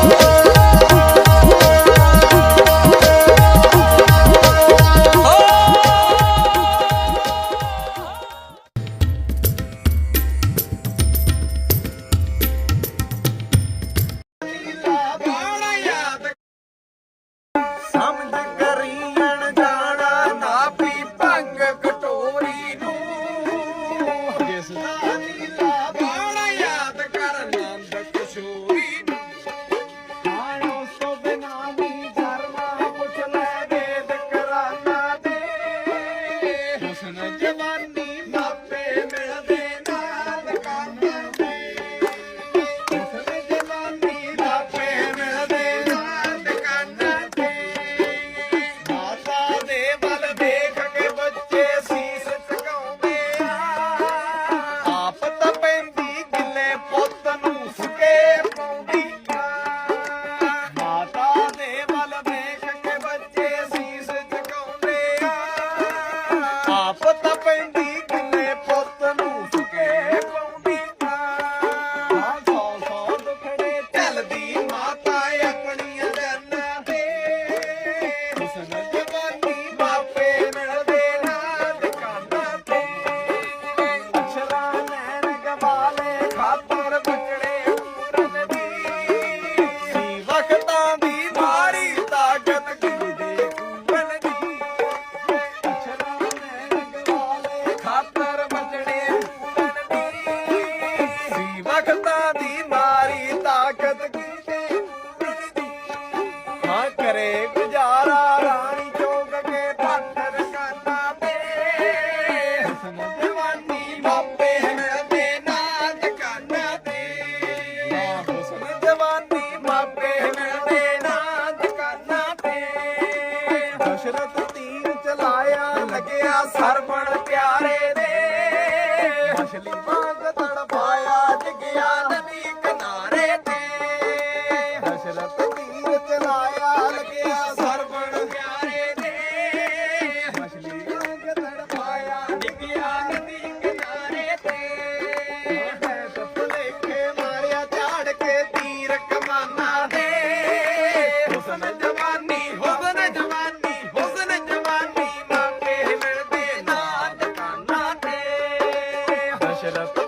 Oh. ਕਰੇ ਗੁਜ਼ਾਰਾ ਰਾਣੀ ਜਵਾਨੀ ਮਾਪੇ ਹਨ ਤੇ ਨਾਚ ਕਰਨਾ ਤੇ। ਜਵਾਨੀ ਮਾਪੇ ਹਨ ਤੀਰ ਚਲਾਇਆ, ਲੱਗਿਆ ਸਰਵਣ ਪਿਆਰੇ ਦੇ। it up.